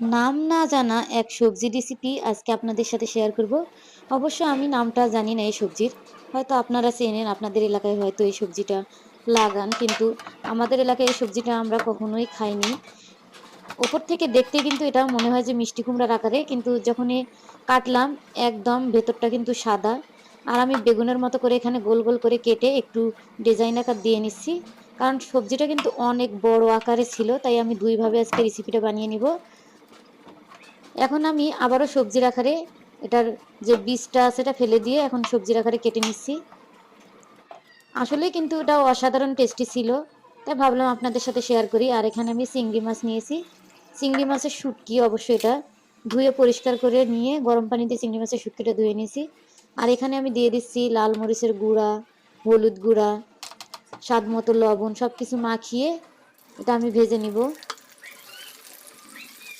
নাম না জানা এক সবজি রেসিপি আজকে আপনাদের সাথে শেয়ার করব। অবশ্য আমি নামটা জানি না এই সবজির। হয়তো আপনারা চেনেন, আপনাদের এলাকায় হয়তো এই সবজিটা লাগান, কিন্তু আমাদের এলাকায় এই সবজিটা আমরা কখনোই খাইনি। ওপর থেকে দেখতে কিন্তু এটা মনে হয় যে মিষ্টি কুমড়ার আকারে, কিন্তু যখনই কাটলাম, একদম ভেতরটা কিন্তু সাদা। আর আমি বেগুনের মতো করে এখানে গোল গোল করে কেটে একটু ডিজাইন আকার দিয়ে নিচ্ছি। কারণ সবজিটা কিন্তু অনেক বড় আকারে ছিল, তাই আমি দুইভাবে আজকে রেসিপিটা বানিয়ে নিব। এখন আমি আবারও সবজির আকারে এটার যে বীজটা সেটা ফেলে দিয়ে এখন সবজির আকারে কেটে নিচ্ছি। আসলে কিন্তু এটা অসাধারণ টেস্টি ছিল। তাই ভাবলাম আপনাদের সাথে শেয়ার করি। আর এখানে আমি চিংড়ি মাছ নিয়েছি। চিংড়ি মাছের শুটকি অবশ্যই এটা। ধুয়ে পরিষ্কার করে নিয়ে গরম পানিতে চিংড়ি মাছের শুটকিটা ধুয়ে নিয়েছি। আর এখানে আমি দিয়ে দিচ্ছি লাল মরিচের গুঁড়া, হলুদ গুঁড়া, স্বাদ মতো লবণ সব কিছু মাখিয়ে এটা আমি ভেজে নিব।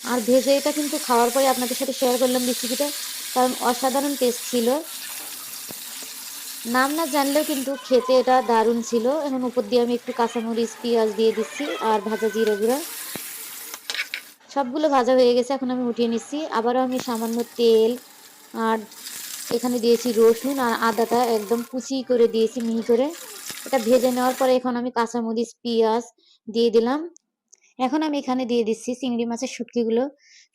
আর ভেজে এটা কিন্তু খাওয়ার পরে আপনাদের সাথে শেয়ার করলাম রেসিপিটা কারণ অসাধারণ টেস্ট ছিল। নাম না জানলেও কিন্তু খেতে এটা দারুণ ছিল। এখন উপর দিয়ে আমি একটু কাঁচামরিচ, পেঁয়াজ দিয়ে দিচ্ছি আর ভাজা জিরে গুঁড়া। সবগুলো ভাজা হয়ে গেছে, এখন আমি উঠিয়ে নিচ্ছি। আবারও আমি সামান্য তেল আর এখানে দিয়েছি রসুন আর আদাটা একদম কুচি করে দিয়েছি মিহি করে। এটা ভেজে নেওয়ার পরে এখন আমি কাঁচামরিচ, পেঁয়াজ দিয়ে দিলাম। এখন আমি এখানে দিয়ে দিচ্ছি চিংড়ি মাছের শুটকিগুলো।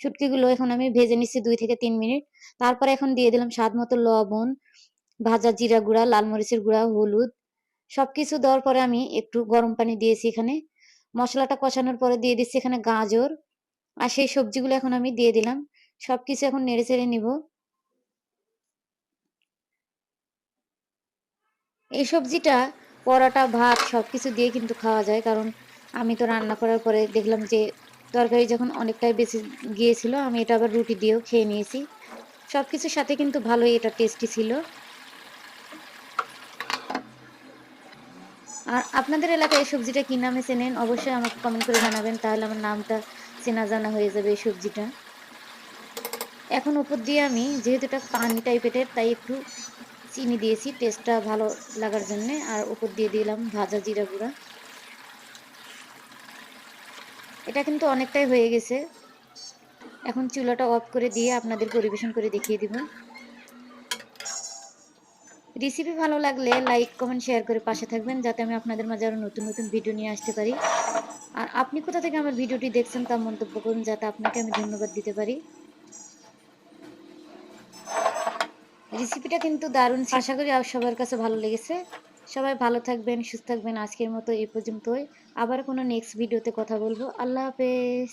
শুটকিগুলো এখন আমি ভেজে নিচ্ছি দুই থেকে তিন মিনিট। তারপরে এখন দিয়ে দিলাম স্বাদ মতো লবণ, ভাজা জিরা গুঁড়া, লাল মরিচের গুঁড়া, হলুদ। সবকিছু দেওয়ার পরে আমি একটু গরম পানি দিয়েছি এখানে। মশলাটা কষানোর পরে দিয়ে দিচ্ছি এখানে গাজর। আর সেই সবজিগুলো এখন আমি দিয়ে দিলাম। সবকিছু এখন নেড়ে চেড়ে নিব। এই সবজিটা, পরোটা, ভাত সবকিছু দিয়ে কিন্তু খাওয়া যায়। কারণ আমি তো রান্না করার পরে দেখলাম যে তরকারি যখন অনেকটাই বেশি গিয়েছিল, আমি এটা আবার রুটি দিয়েও খেয়ে নিয়েছি। সব কিছুর সাথে কিন্তু ভালোই এটা টেস্টি ছিল। আর আপনাদের এলাকায় এই সবজিটা কী নামে চেনেন? অবশ্যই আমাকে কমেন্ট করে জানাবেন, তাহলে আমার নামটা চেনা জানা হয়ে যাবে এই সবজিটা। এখন উপর দিয়ে আমি, যেহেতু এটা পানি টাইপের তাই একটু চিনি দিয়েছি টেস্টটা ভালো লাগার জন্যে। আর উপর দিয়ে দিলাম ভাজা জিরা গুঁড়া। এটা কিন্তু অনেকটাই হয়ে গেছে। এখন চুলাটা অফ করে দিয়ে আপনাদের পরিবেশন করে দেখিয়ে দিব। রেসিপি ভালো লাগলে লাইক কমেন্ট শেয়ার করে পাশে থাকবেন যাতে আমি আপনাদের মাঝে আরও নতুন নতুন ভিডিও নিয়ে আসতে পারি। আর আপনি কোথা থেকে আমার ভিডিওটি দেখছেন তা মন্তব্য করুন যাতে আপনাকে আমি ধন্যবাদ দিতে পারি। রেসিপিটা কিন্তু দারুণ, আশা করি সবার কাছে ভালো লেগেছে। সবাই ভালো থাকবেন, সুস্থ থাকবেন আজকের মতো এই পর্যন্তই। আবার কোনো নেক্সট ভিডিওতে কথা বলব। আল্লাহ হাফেজ।